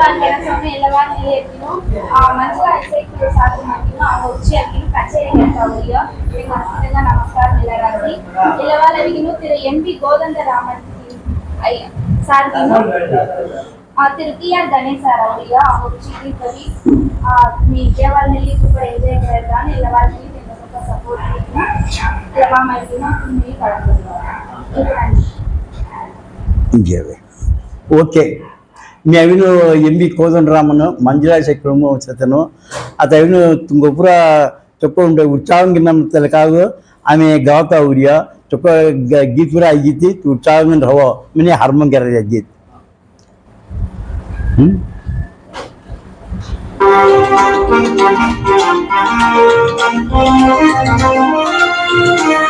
ಕಾಂಟೆನರ್ಸನ್ನು ಎಲ್ಲವನ್ನು ಇಲ್ಲಿ ಇರ್ತೀನೋ ಮಂಚಿನ ಐಸೈಕ್ಯ ಸಾಧನೆ ಮಾಡ್ತೀನೋ ಅವಾಗ ಹುಚ್ಚಿ ಹಾಕಿನೂ ಕಚೇರಿ ಹೇಳ್ತಾವರಿಯ ನಿಮ್ಮ ಹಸ್ತಿಂದ ನಮಸ್ಕಾರ ನಿಲ್ಲರಾಗಿ ಇಲ್ಲವಲ್ಲವಿಗಿನೂ ತಿರು ಎಂ ಪಿ ಗೋದಂದ ರಾಮರ್ತಿ ಅಯ್ಯ ಸಾರ್ಗಿನೂ ತಿರುತಿಯ ಗಣೇಶ್ ಸರ್ ಅವರಿಯ ಹುಚ್ಚಿಗೆ ಕವಿ మీ విజయవాడని సూపర్ ఎంజాయ్ చేద్దాం ఇలా వాళ్ళకి నేను ఒక సపోర్ట్ ఇలా మళ్ళీ మీకు అడుగుతున్నాను ఓకే ನೀವಿನ್ನೂ ಎಂ ಬಿ ಕೋದಂಡರಾಮನು ಮಂಜುಳಾಶೇಖರಮ್ಮ ಸತನು ಅತನು ತುಂಗ ಪೂರ ಚೊಪ್ಪುಂಡೆ ಉಚ್ಚಾವಂಗಿನ ತಲಕಾಗು ಆಮೆ ಗಾವತಾ ఆమె ಚೊಪ್ಪ ఉరియా ಪೂರ ಗೀತಿ ಉಚ್ಚಾವಂಗಿನ ರವ ಮನೆ ಹಾರ್ಮೋನ್ ಗ್ಯಾರ ಗೀತ್ ಹ್ಞೂ Thank you.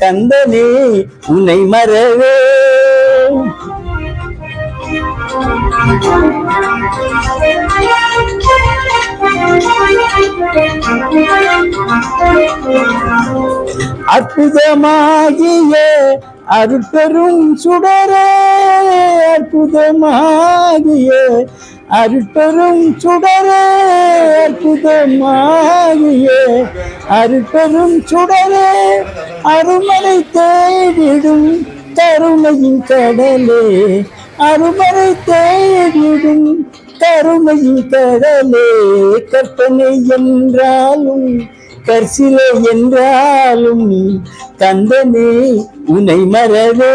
கந்தனே உன்னை மறவே. அற்புதமாகிய அருட்பெரும் சுடரே அற்புதமாகிய அருட்பெரும் சுடரே அற்புதமாகியே. அருட்பெரும் சுடரே அருமனை தேடிடும் கருணையின் கடலே. அருமனை தேடிடும் கருணையின் கடலே. கற்பனை என்றாலும் கற்சிலை என்றாலும் கந்தனே உனை மறவே.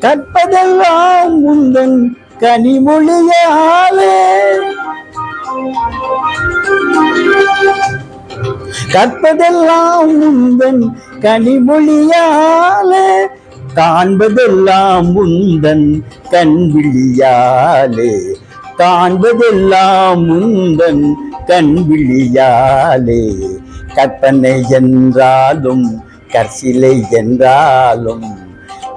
கற்பதெல்லாம் முந்தன் கனிமொழியாலே. கற்பதெல்லாம் முந்தன் கனிமொழியாலே. காண்பதெல்லாம் முந்தன் கண்விழியாலே. காண்பதெல்லாம் முந்தன் கண்விழியாலே. கற்பனை என்றாலும் கற்சிலை என்றாலும்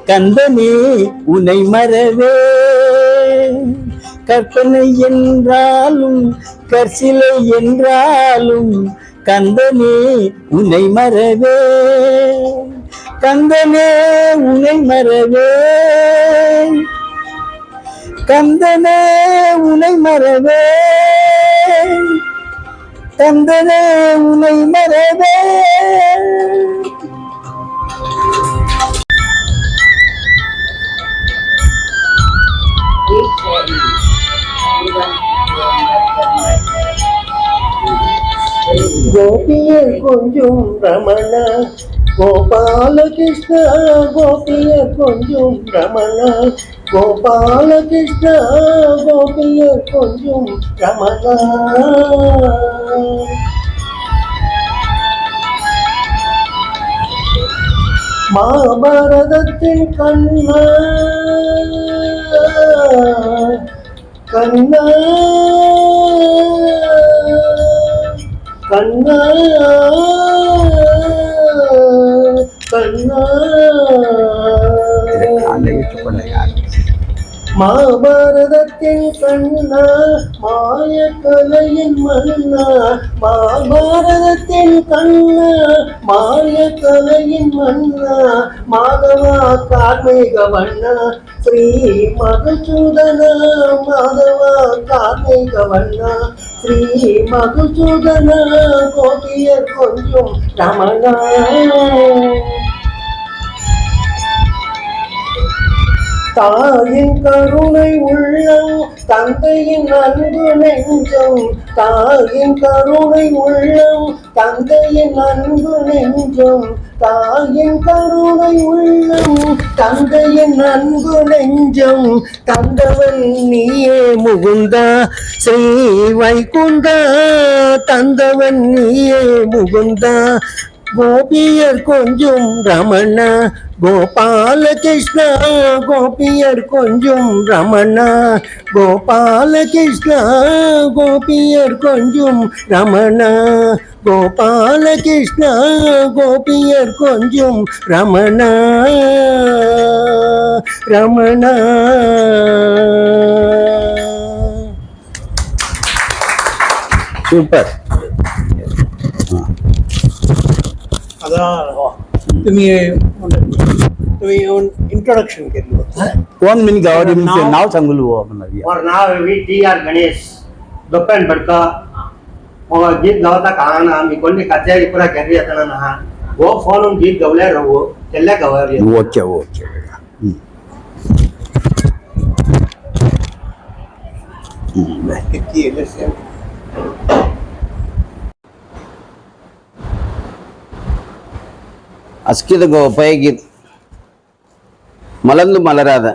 கந்தனே உனை மறவே. கற்பனை என்றாலும் கற்சிலை என்றாலும் கந்தனே உனை மறவே. கந்தனே உனை மறவே. கந்தனே உனை மறவே. கந்தனே உனை மறவே. கொஞ்சம் ரமண கோபாலகிருஷ்ண கோபிய கொஞ்சம் ரமண கோபாலகிருஷ்ண கோபிய கொஞ்சம் ரமண மகாபாரதத்தின் கண்ணா கண்ணா கண்ணா கண்ணா. மாபாரதத்தின் கண்ணா மாய கலையின் மன்னா மாபாரதத்தின் கண்ணா மாய கலையின் மன்னா மாதவா கார்மிக வண்ணா ஸ்ரீ மகசூதனா. மாதவா கார்மிக வண்ணா ஸ்ரீ மகசூதனா. கோபியர் கொஞ்சம் ரமணா. தாயின் கருணை உள்ளம் தந்தையின் அன்பு நெஞ்சம். தாயின் கருணை உள்ளம் தந்தையின் அன்பு நெஞ்சம். தாயின் கருணை உள்ளம் தந்தையின் அன்பு நெஞ்சம். தந்தவன் நீயே முகுந்தா ஸ்ரீ வைகுந்தா. தந்தவன் நீயே முகுந்தா கோபியர் கொஞ்சம் ரமணா. கோபால கிருஷ்ணா கோபியர் கொஞ்சம் ரமணா. கோபால கிருஷ்ணா கோபியர் கொஞ்சம் ரமணா. கோபால கிருஷ்ணா கோபியர் கொஞ்சம் ரமணா. ரமணா. சூப்பர். अदा तुम्ही तुम्ही येऊन इंट्रोडक्शन केलं होतं. कोण मी गावाडी म्हणजे नाव सांगलो आपण नाव वी टी आर गणेश दोपन भडका मग हाँ। गीत गावता काळाना आम्ही कोणी खात्या इपुरा केल्ली येताना ना हो फ़ोन गीत गावल्यार हो केल्ल्या गावार ओके ओके किती येलं ಅಸ್ಕಿದ ಗೋಪಯಗಿ ಮಲಂದು ಮಲರಾದ.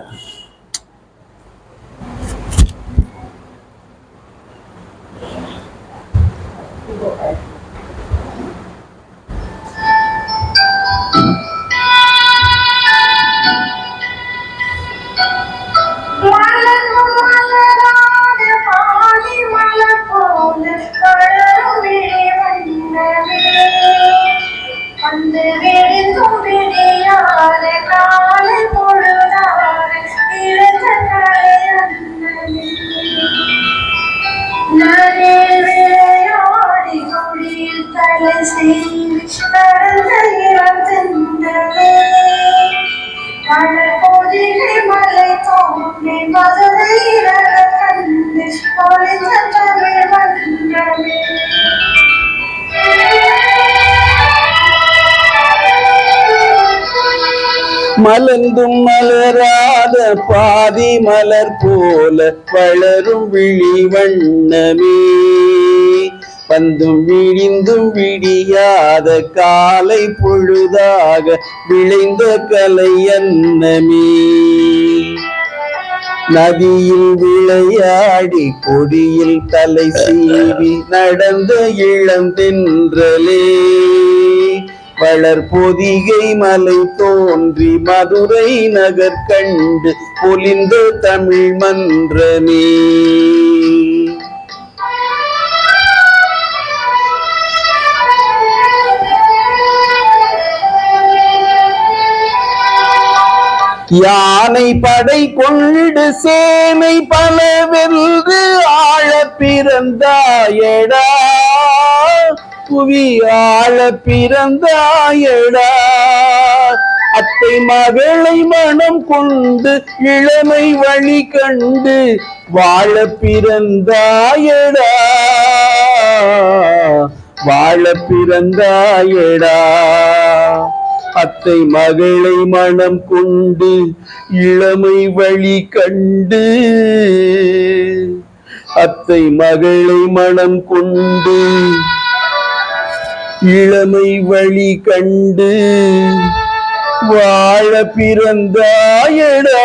மலர்ந்தும் மலராத பாதி மலர் போல வளரும் விழி வண்ணமே. வந்தும் விழிந்தும் விடியாத காலை பொழுதாக விளைந்த கலை அன்னமே. நதியில் விளையாடி கொடியில் தலை சீவி நடந்த இளந்தென்றலே தென்றலே வளர் பொதிகை மலை தோன்றி மதுரை நகர் கண்டு பொலிந்த தமிழ் மன்றமே. யானை படை கொண்டு சேனை பல வென்று ஆழ பிறந்தாயடா. புவி பிறந்தாயடா. அத்தை மகளை மனம் கொண்டு இளமை வழி கண்டு வாழ பிறந்தாயடா. வாழ பிறந்தாயடா. அத்தை மகளை மனம் கொண்டு இளமை வழி கண்டு அத்தை மகளை மனம் கொண்டு இளமை வழி கண்டு வாழ பிறந்தாயடா.